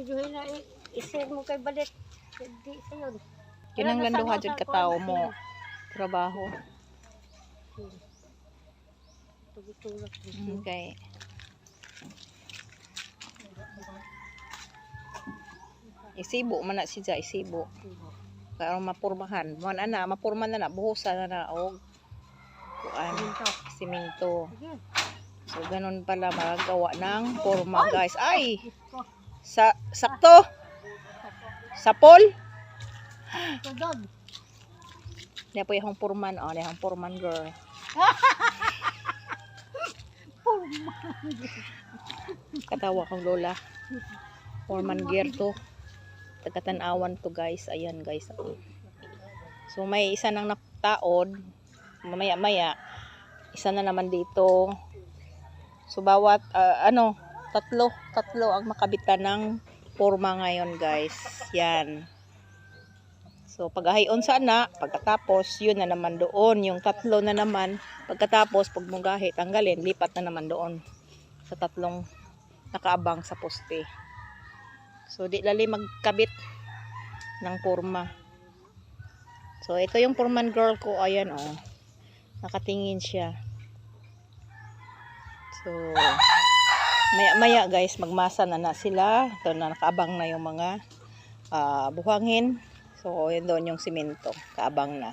Videohin na i- i-share mo kay Balit. Di sa yun. Kinang landuha jud ka tao mo. Trabaho. Okay. Isibo man na siya isibo. Kaya mapurmahan. Mo na na mapurma na na buhusan na na og kuan simento. Sige. So ganun pala magagawa ng forma guys. Ay! Sa sakto. Sapol. Tugod. Niya po yung purman. Oh, niya yung purman girl. Katawa kang lola. Foreman gear to. Tagatanawan to guys. Ayan guys. oh. So may isa nang naktaod. Mamaya maya. Isa na naman dito. So bawat ah, ano. Tatlo. Tatlo ang makabitan ng forma ngayon guys. Yan. So pagahayon sa ana. Pagkatapos yun na naman doon. Yung tatlo na naman. Pagkatapos pag munggahi tanggalin. Lipat na naman doon. Sa tatlong nakaabang sa poste. So, di lali magkabit ng forma. So, ito yung foreman girl ko. Ayan, oh. Nakatingin siya. So, maya-maya guys, magmasa na na sila. Ito na nakaabang na yung mga ah, buhangin. So, yun doon yung simento. Kaabang na.